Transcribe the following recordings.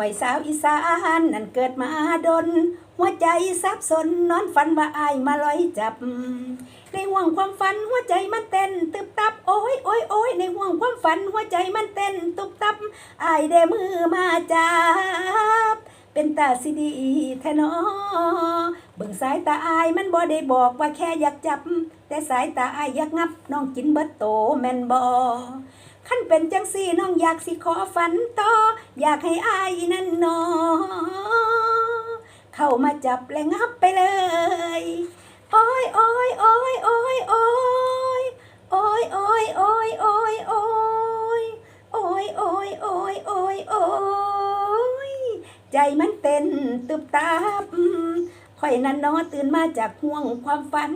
ข่อยสาวอีสานนั่นเกิดมาดน หัวใจสับสนนอนฝันว่าอายมาลอยจับ ในห่วงความฝันหัวใจมันเต้นตึบตับโอ้ยโอ้ยโอ้ยในห่วงความฝันหัวใจมันเต้นตุบตับอายได้มือมาจับ เป็นตาสิดีแทนอเบิ่งสายตาอายมันบ่ได้บอกว่าแค่อยากจับ แต่สายตาอายอยากงับน้องกินเบิดโตแม่นบ่ ขั้นเป็นจังสี่น้องอยากสิขอฝันต่อ อยากให้อายนั่นนอ เข้ามาจับและงับไปเลย โอ้ยโอ้ยโอ้ยโอ้ยโอ้ยโอ้ยโอ้ยโอ้ยโอ้ยโอ้ยโอ้ยโอ้ยโอ้ยโอ้ยโอ้ยใจมันเต้นตึบตับ ข่อยนั้นนอนตื่นมาจากห่วงความฝัน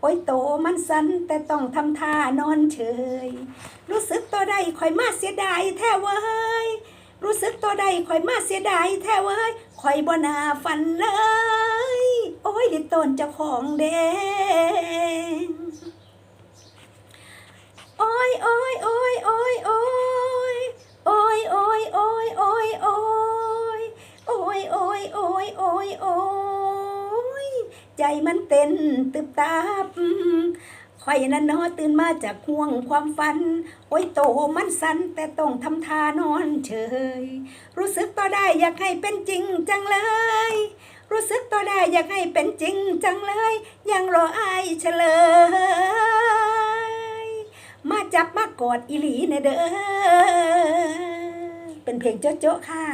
โอ้ยโตมันสันแต่ต้องทำท่านอนเฉย รู้สึกตัวได้ข่อยมาเสียดายแท้เว้ย รู้สึกตัวได้ข่อยมาเสียดายแท้เว้ยข่อยบ่นาฝันเลย โอ้ยดิตนเจ้าของเด้ ใจมันเต้นตึบตับข่อยนั้นนอนตื่นมาจากห่วงความฝัน โอ้ยโตมันสันแต่ต้องทำทานอนเฉย รู้สึกต่อได้อยากให้เป็นจริงจังเลย รู้สึกต่อได้อยากให้เป็นจริงจังเลย ยังรออายเฉลย มาจับมากอดอีหลีเนเด้อเป็นเพลงโจ๊ะๆค่ะ